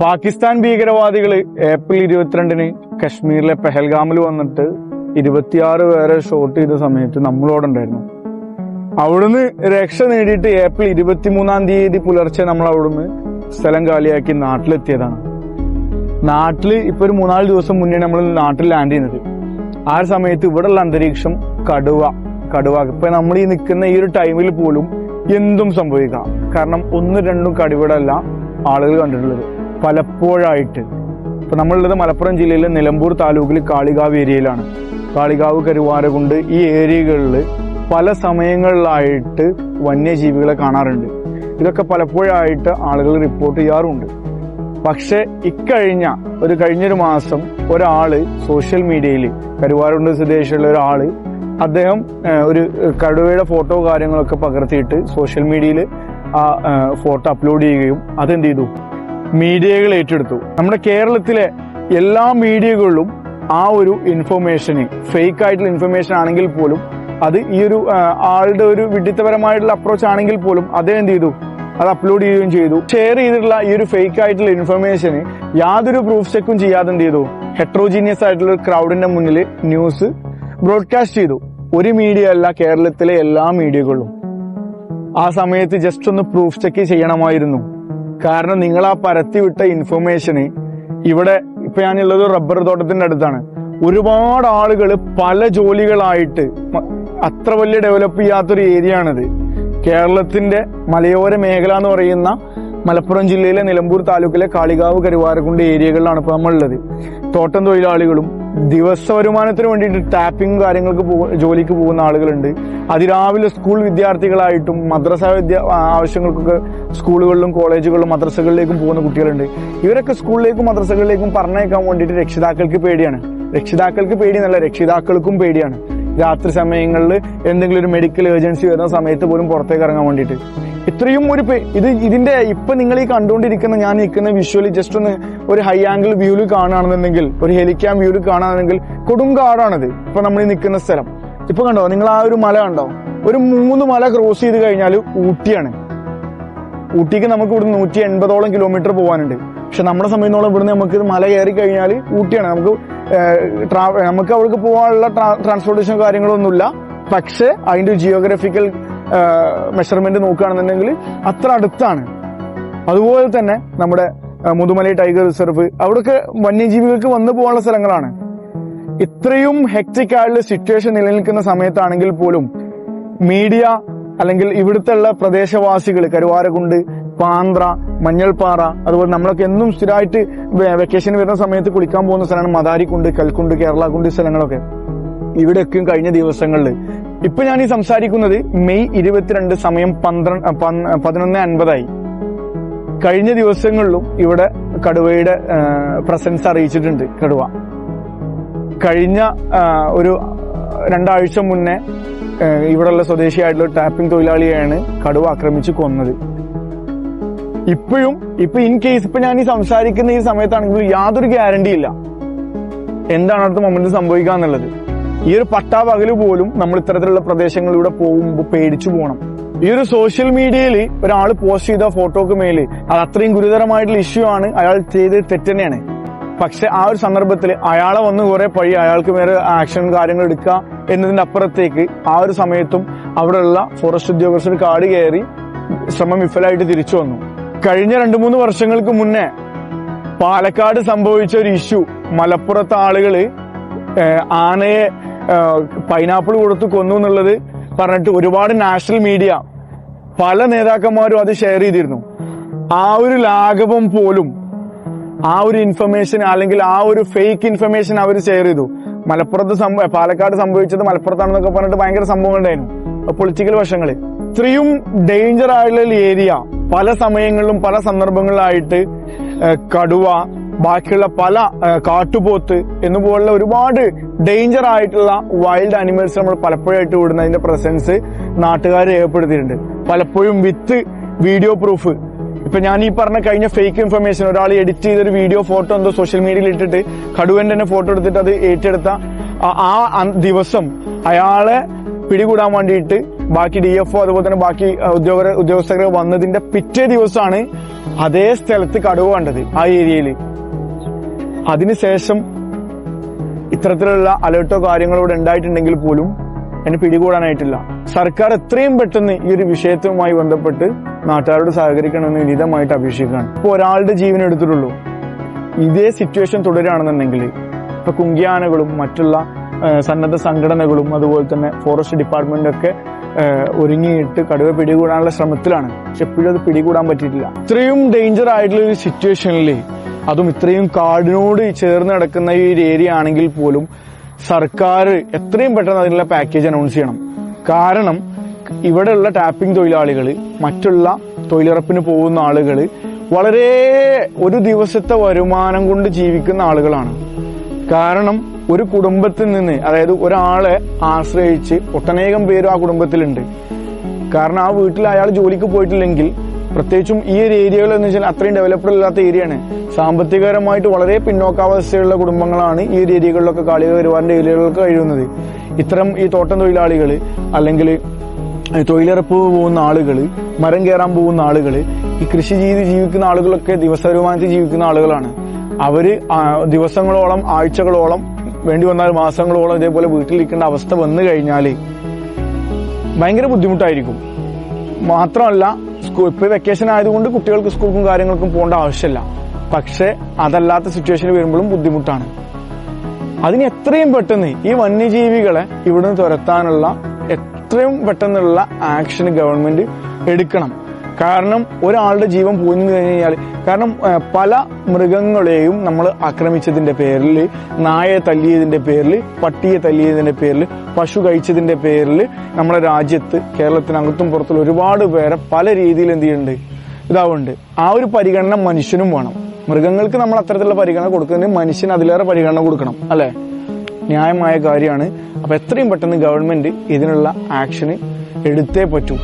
പാകിസ്ഥാൻ ഭീകരവാദികൾ ഏപ്രിൽ ഇരുപത്തിരണ്ടിന് കശ്മീരിലെ പെഹൽഗാമിൽ വന്നിട്ട് ഇരുപത്തിയാറ് പേരെ ഷോട്ട് ചെയ്ത സമയത്ത് നമ്മളോടെ ഉണ്ടായിരുന്നു. അവിടുന്ന് രക്ഷ നേടിയിട്ട് ഏപ്രിൽ ഇരുപത്തിമൂന്നാം തീയതി പുലർച്ചെ നമ്മൾ അവിടുന്ന് സ്ഥലം കാലിയാക്കി നാട്ടിലെത്തിയതാണ്. നാട്ടിൽ ഇപ്പൊ ഒരു മൂന്നാൽ ദിവസം മുന്നേ നമ്മൾ നാട്ടിൽ ലാൻഡ് ചെയ്യുന്നത് ആ ഒരു സമയത്ത് ഇവിടെയുള്ള അന്തരീക്ഷം കടുവ കടുവ. ഇപ്പൊ നമ്മൾ ഈ നിൽക്കുന്ന ഈ ഒരു ടൈമിൽ പോലും എന്തും സംഭവിക്കാം. കാരണം ഒന്നും രണ്ടും കടുവയുടെ അല്ല ആളുകൾ കണ്ടിട്ടുള്ളത്. പലപ്പോഴായിട്ട്. ഇപ്പൊ നമ്മളുള്ളത് മലപ്പുറം ജില്ലയിലെ നിലമ്പൂർ താലൂക്കിൽ കാളികാവ് ഏരിയയിലാണ്. കാളികാവ് കരുവാരകുണ്ട് ഈ ഏരിയകളിൽ പല സമയങ്ങളിലായിട്ട് വന്യജീവികളെ കാണാറുണ്ട്. ഇതൊക്കെ പലപ്പോഴായിട്ട് ആളുകൾ റിപ്പോർട്ട് ചെയ്യാറുണ്ട്. പക്ഷേ ഇക്കഴിഞ്ഞ ഒരു കഴിഞ്ഞൊരു മാസം ഒരാൾ സോഷ്യൽ മീഡിയയിൽ കരുവാരുണ്ട് സ്വദേശിയുള്ള ഒരാൾ അദ്ദേഹം ഒരു കടുവയുടെ ഫോട്ടോ കാര്യങ്ങളൊക്കെ പകർത്തിയിട്ട് സോഷ്യൽ മീഡിയയിൽ ആ ഫോട്ടോ അപ്ലോഡ് ചെയ്യുകയും അതെന്ത് ചെയ്തു? മീഡിയകൾ ഏറ്റെടുത്തു. നമ്മുടെ കേരളത്തിലെ എല്ലാ മീഡിയകളിലും ആ ഒരു ഇൻഫർമേഷന് ഫേക്ക് ആയിട്ടുള്ള ഇൻഫർമേഷൻ ആണെങ്കിൽ പോലും അത് ഈ ഒരു ആളുടെ ഒരു വിഡിത്തപരമായിട്ടുള്ള അപ്രോച്ച് ആണെങ്കിൽ പോലും അദ്ദേഹം എന്ത് ചെയ്തു? അത് അപ്ലോഡ് ചെയ്യുകയും ചെയ്തു. ഷെയർ ചെയ്തിട്ടുള്ള ഈ ഒരു ഫേക്ക് ആയിട്ടുള്ള ഇൻഫർമേഷന് യാതൊരു പ്രൂഫ് ചെക്കും ചെയ്യാതെ എന്ത് ചെയ്തു? ഹെട്രോജീനിയസ് ആയിട്ടുള്ള ഒരു ക്രൗഡിന്റെ മുന്നിൽ ന്യൂസ് ബ്രോഡ്കാസ്റ്റ് ചെയ്തു. ഒരു മീഡിയ അല്ല കേരളത്തിലെ എല്ലാ മീഡിയകളിലും ആ സമയത്ത് ജസ്റ്റ് ഒന്ന് പ്രൂഫ് ചെക്ക് ചെയ്യണമായിരുന്നു. കാരണം നിങ്ങൾ ആ പരത്തി വിട്ട ഇൻഫർമേഷന് ഇവിടെ ഇപ്പൊ ഞാനുള്ളത് റബ്ബർ തോട്ടത്തിന്റെ അടുത്താണ്. ഒരുപാട് ആളുകൾ പല ജോലികളായിട്ട് അത്ര വലിയ ഡെവലപ്പ് ചെയ്യാത്തൊരു ഏരിയ ആണിത്. കേരളത്തിന്റെ മലയോര മേഖല എന്ന് പറയുന്ന മലപ്പുറം ജില്ലയിലെ നിലമ്പൂർ താലൂക്കിലെ കാളികാവ് കരുവാരക്കുണ്ട് ഏരിയകളിലാണ് ഇപ്പോൾ നമ്മളുള്ളത്. തോട്ടം തൊഴിലാളികളും ദിവസ വരുമാനത്തിന് വേണ്ടിയിട്ട് ടാപ്പിംഗ് കാര്യങ്ങൾക്ക് ജോലിക്ക് പോകുന്ന ആളുകളുണ്ട്. അതിരാവിലെ സ്കൂൾ വിദ്യാർത്ഥികളായിട്ടും മദ്രസ വിദ്യ ആവശ്യങ്ങൾക്കൊക്കെ സ്കൂളുകളിലും കോളേജുകളിലും മദ്രസകളിലേക്കും പോകുന്ന കുട്ടികളുണ്ട്. ഇവരൊക്കെ സ്കൂളിലേക്കും മദ്രസകളിലേക്കും പറഞ്ഞേക്കാൻ വേണ്ടിയിട്ട് രക്ഷിതാക്കൾക്ക് പേടിയാണ്. രക്ഷിതാക്കൾക്ക് പേടിയെന്നല്ല രക്ഷിതാക്കൾക്കും പേടിയാണ്. രാത്രി സമയങ്ങളിൽ എന്തെങ്കിലും ഒരു മെഡിക്കൽ ഏജൻസി വരുന്ന സമയത്ത് പോലും പുറത്തേക്ക് ഇറങ്ങാൻ വേണ്ടിയിട്ട്. ഇത്രയും ഒരു ഇത് ഇതിന്റെ ഇപ്പൊ നിങ്ങൾ ഈ കണ്ടുകൊണ്ടിരിക്കുന്ന ഞാൻ നിൽക്കുന്ന വിഷ്വലി ജസ്റ്റ് ഒന്ന് ഒരു ഹൈ ആംഗിൾ വ്യൂവിൽ കാണുകയാണെന്നുണ്ടെങ്കിൽ ഒരു ഹെലിക്യാം വ്യൂവിൽ കാണുകയാണെങ്കിൽ കൊടുങ്കാടാണിത് ഇപ്പൊ നമ്മൾ ഈ നിൽക്കുന്ന സ്ഥലം. ഇപ്പൊ കണ്ടോ നിങ്ങൾ ആ ഒരു മല കണ്ടോ? ഒരു മൂന്ന് മല ക്രോസ് ചെയ്ത് കഴിഞ്ഞാൽ ഊട്ടിയാണ്. ഊട്ടിക്ക് നമുക്ക് ഇവിടെ നൂറ്റി എൺപതോളം കിലോമീറ്റർ പോകാനുണ്ട്. പക്ഷെ നമ്മുടെ സമയത്തോളം ഇവിടുന്ന് നമുക്ക് മല കയറി കഴിഞ്ഞാൽ ഊട്ടിയാണ്. നമുക്ക് നമുക്ക് അവൾക്ക് പോകാനുള്ള ട്രാൻസ്പോർട്ടേഷൻ കാര്യങ്ങളൊന്നുമില്ല. പക്ഷേ അതിന്റെ ജിയോഗ്രഫിക്കൽ മെഷർമെന്റ് നോക്കുകയാണെന്നുണ്ടെങ്കിൽ അത്ര അടുത്താണ്. അതുപോലെ തന്നെ നമ്മുടെ മുതുമലൈ ടൈഗർ റിസർവ് അവിടെയൊക്കെ വന്യജീവികൾക്ക് വന്നു പോകാനുള്ള സ്ഥലങ്ങളാണ്. ഇത്രയും ഹെക്റ്റിക് ആയിട്ടുള്ള സിറ്റുവേഷൻ നിലനിൽക്കുന്ന സമയത്താണെങ്കിൽ പോലും മീഡിയ അല്ലെങ്കിൽ ഇവിടുത്തെ പ്രദേശവാസികൾ കരുവാരകുണ്ട് പാന്ത്ര മഞ്ഞൾപ്പാറ അതുപോലെ നമ്മളൊക്കെ എന്നും സ്ഥിരമായിട്ട് വെക്കേഷൻ വരുന്ന സമയത്ത് കുളിക്കാൻ പോകുന്ന സ്ഥലമാണ് മദാരിക്കുണ്ട് കൽക്കുണ്ട് കേരള കുണ്ട് സ്ഥലങ്ങളൊക്കെ. ഇവിടെയൊക്കെയും കഴിഞ്ഞ ദിവസങ്ങളിൽ. ഇപ്പൊ ഞാൻ ഈ സംസാരിക്കുന്നത് മെയ് ഇരുപത്തിരണ്ട് സമയം പന്ത്രണ്ട് പതിനൊന്ന് അൻപതായി. കഴിഞ്ഞ ദിവസങ്ങളിലും ഇവിടെ കടുവയുടെ പ്രസൻസ് അറിയിച്ചിട്ടുണ്ട് കടുവ. കഴിഞ്ഞ ഒരു രണ്ടാഴ്ച മുന്നേ ഇവിടെയുള്ള സ്വദേശിയായിട്ടുള്ള ടാപ്പിംഗ് തൊഴിലാളിയെയാണ് കടുവ ആക്രമിച്ച് കൊന്നത്. ഇപ്പോഴും ഇപ്പൊ ഇൻ കേസ് ഇപ്പൊ ഞാൻ ഈ സംസാരിക്കുന്ന ഈ സമയത്താണെങ്കിൽ യാതൊരു ഗ്യാരണ്ടി ഇല്ല. എന്താണ് അടുത്ത മൊമെന്റ് സംഭവിക്കാന്നുള്ളത് ഈ ഒരു പട്ടാപകൽ പോലും നമ്മൾ ഇത്തരത്തിലുള്ള പ്രദേശങ്ങളിലൂടെ പോകുമ്പോൾ പേടിച്ചു പോകണം ഈ ഒരു സോഷ്യൽ മീഡിയയിൽ ഒരാൾ പോസ്റ്റ് ചെയ്ത ഫോട്ടോക്ക് മേൽ അത് അത്രയും ഗുരുതരമായിട്ടുള്ള ഇഷ്യൂ ആണ്. അയാൾ ചെയ്ത് തെറ്റന്നെയാണ് പക്ഷെ ആ ഒരു സന്ദർഭത്തിൽ അയാളെ വന്ന് കുറെ പഴി അയാൾക്ക് മേലെ ആക്ഷൻ കാര്യങ്ങൾ എടുക്കുക എന്നതിന്റെ അപ്പുറത്തേക്ക് ആ ഒരു സമയത്തും അവിടെയുള്ള ഫോറസ്റ്റ് ഉദ്യോഗസ്ഥർ കാട് കയറി ശ്രമം വിഫലായിട്ട് തിരിച്ചു വന്നു. കഴിഞ്ഞ രണ്ടു മൂന്ന് വർഷങ്ങൾക്ക് മുന്നേ പാലക്കാട് സംഭവിച്ച ഒരു ഇഷ്യൂ. മലപ്പുറത്ത് ആളുകൾ ആനയെ പൈനാപ്പിൾ കൊടുത്ത് കൊന്നു എന്നുള്ളത് പറഞ്ഞിട്ട് ഒരുപാട് നാഷണൽ മീഡിയ പല നേതാക്കന്മാരും അത് ഷെയർ ചെയ്തിരുന്നു. ആ ഒരു ലാഘവം പോലും ആ ഒരു ഇൻഫർമേഷൻ അല്ലെങ്കിൽ ആ ഒരു ഫേക്ക് ഇൻഫർമേഷൻ അവർ ഷെയർ ചെയ്തു. മലപ്പുറത്ത് സംഭവ പാലക്കാട് സംഭവിച്ചത് മലപ്പുറത്താണെന്നൊക്കെ പറഞ്ഞിട്ട് ഭയങ്കര സംഭവം ഉണ്ടായിരുന്നു പൊളിറ്റിക്കൽ വശങ്ങൾ. ഇത്രയും ഡേഞ്ചർ ആയിട്ടുള്ള ഏരിയ പല സമയങ്ങളിലും പല സന്ദർഭങ്ങളിലായിട്ട് കടുവ ബാക്കിയുള്ള പല കാട്ടുപോത്ത് എന്നുപോലുള്ള ഒരുപാട് ഡേഞ്ചർ ആയിട്ടുള്ള വൈൽഡ് അനിമൽസ് നമ്മൾ പലപ്പോഴായിട്ട് വിടുന്നതിന്റെ പ്രസൻസ് നാട്ടുകാർ രേഖപ്പെടുത്തിയിട്ടുണ്ട്. പലപ്പോഴും വിത്ത് വീഡിയോ പ്രൂഫ് ഇപ്പൊ ഞാൻ ഈ പറഞ്ഞ കഴിഞ്ഞ ഫേക്ക് ഇൻഫർമേഷൻ ഒരാൾ എഡിറ്റ് ചെയ്തൊരു വീഡിയോ ഫോട്ടോ എന്തോ സോഷ്യൽ മീഡിയയിൽ ഇട്ടിട്ട് കടുവന്റെ തന്നെ ഫോട്ടോ എടുത്തിട്ട് അത് ഏറ്റെടുത്ത ആ ദിവസം അയാളെ പിടികൂടാൻ വേണ്ടിയിട്ട് ബാക്കി ഡി എഫ് ഒ അതുപോലെ തന്നെ ബാക്കി ഉദ്യോഗ ഉദ്യോഗസ്ഥർ വന്നതിന്റെ പിറ്റേ ദിവസമാണ് അതേ സ്ഥലത്ത് കടുവ കണ്ടത് ആ ഏരിയയിൽ അതിനുശേഷം ഇത്തരത്തിലുള്ള അലേർട്ടോ കാര്യങ്ങളോ ഇവിടെ ഉണ്ടായിട്ടുണ്ടെങ്കിൽ പോലും എന്നെ പിടികൂടാനായിട്ടില്ല. സർക്കാർ എത്രയും പെട്ടെന്ന് ഈ ഒരു വിഷയത്തുമായി ബന്ധപ്പെട്ട് നാട്ടുകാരോട് സഹകരിക്കണമെന്ന് വിനീതമായിട്ട് അപേക്ഷിക്കുകയാണ്. ഇപ്പോൾ ഒരാളുടെ ജീവൻ എടുത്തിട്ടുള്ളൂ. ഇതേ സിറ്റുവേഷൻ തുടരുകയാണെന്നുണ്ടെങ്കിൽ ഇപ്പൊ കുങ്കിയാനകളും മറ്റുള്ള സന്നദ്ധ സംഘടനകളും അതുപോലെ തന്നെ ഫോറസ്റ്റ് ഡിപ്പാർട്ട്മെന്റ് ഒക്കെ ആ, ഒരുങ്ങിയിട്ട് കടുവ പിടികൂടാനുള്ള ശ്രമത്തിലാണ്. പക്ഷെ എപ്പോഴും അത് പിടികൂടാൻ പറ്റിയിട്ടില്ല. ഇത്രയും ഡേഞ്ചർ ആയിട്ടുള്ള ഒരു സിറ്റുവേഷനിൽ അതും ഇത്രയും കാടിനോട് ചേർന്ന് നടക്കുന്ന ഈ ഒരു ഏരിയ ആണെങ്കിൽ പോലും സർക്കാർ എത്രയും പെട്ടെന്ന് അതിനുള്ള പാക്കേജ് അനൗൺസ് ചെയ്യണം. കാരണം ഇവിടെയുള്ള ടാപ്പിംഗ് തൊഴിലാളികൾ മറ്റുള്ള തൊഴിലുറപ്പിന് പോകുന്ന ആളുകൾ വളരെ ഒരു ദിവസത്തെ വരുമാനം കൊണ്ട് ജീവിക്കുന്ന ആളുകളാണ്. കാരണം ഒരു കുടുംബത്തിൽ നിന്ന് അതായത് ഒരാളെ ആശ്രയിച്ച് ഒട്ടനേകം പേരും ആ കുടുംബത്തിലുണ്ട്. കാരണം ആ വീട്ടിൽ അയാൾ ജോലിക്ക് പോയിട്ടില്ലെങ്കിൽ പ്രത്യേകിച്ചും ഈ ഒരു ഏരിയകൾ എന്ന് വെച്ചാൽ അത്രയും ഡെവലപ്ഡ് അല്ലാത്ത ഏരിയയാണ് സാമ്പത്തികപരമായിട്ട് വളരെ പിന്നോക്കാവസ്ഥയുള്ള കുടുംബങ്ങളാണ് ഈ ഒരു ഏരിയകളിലൊക്കെ കാളിക വരുവാറിന്റെ ഏരിയകളിലൊക്കെ കഴിയുന്നത്. ഇത്തരം ഈ തോട്ടം തൊഴിലാളികൾ അല്ലെങ്കിൽ തൊഴിലുറപ്പ് പോകുന്ന ആളുകൾ മരം കയറാൻ പോകുന്ന ആളുകൾ ഈ കൃഷി ചെയ്ത് ജീവിക്കുന്ന ആളുകളൊക്കെ ദിവസ വരുമാനത്തിൽ ജീവിക്കുന്ന ആളുകളാണ്. അവർ ദിവസങ്ങളോളം ആഴ്ചകളോളം വേണ്ടി വന്നാൽ മാസങ്ങളോളം ഇതേപോലെ വീട്ടിലിരിക്കേണ്ട അവസ്ഥ വന്നു കഴിഞ്ഞാൽ ഭയങ്കര ബുദ്ധിമുട്ടായിരിക്കും. മാത്രമല്ല സ്കൂൾ ഇപ്പൊ വെക്കേഷൻ ആയതുകൊണ്ട് കുട്ടികൾക്ക് സ്കൂൾക്കും കാര്യങ്ങൾക്കും പോകേണ്ട ആവശ്യമില്ല. പക്ഷേ അതല്ലാത്ത സിറ്റുവേഷനിൽ വരുമ്പോഴും ബുദ്ധിമുട്ടാണ്. അതിന് എത്രയും പെട്ടെന്ന് ഈ വന്യജീവികളെ ഇവിടുന്ന് തുരത്താനുള്ള എത്രയും പെട്ടെന്നുള്ള ആക്ഷൻ ഗവൺമെന്റ് എടുക്കണം. കാരണം ഒരാളുടെ ജീവൻ പോയിന്ന് കഴിഞ്ഞാൽ കാരണം പല മൃഗങ്ങളെയും നമ്മൾ ആക്രമിച്ചതിന്റെ പേരിൽ നായയെ തല്ലിയതിന്റെ പേരിൽ പട്ടിയെ തല്ലിയതിന്റെ പേരിൽ പശു കഴിച്ചതിന്റെ പേരിൽ നമ്മുടെ രാജ്യത്ത് കേരളത്തിനകത്തും പുറത്തുള്ള ഒരുപാട് പേരെ പല രീതിയിൽ എന്ത് ചെയ്യുന്നുണ്ട്? ഇതാവുന്നുണ്ട്. ആ ഒരു പരിഗണന മനുഷ്യനും വേണം. മൃഗങ്ങൾക്ക് നമ്മൾ അത്തരത്തിലുള്ള പരിഗണന കൊടുക്കുന്നതിന് മനുഷ്യന് അതിലേറെ പരിഗണന കൊടുക്കണം അല്ലെ? ന്യായമായ കാര്യമാണ്. അപ്പൊ എത്രയും പെട്ടെന്ന് ഗവൺമെന്റ് ഇതിനുള്ള ആക്ഷന് എടുത്തേ പറ്റൂ.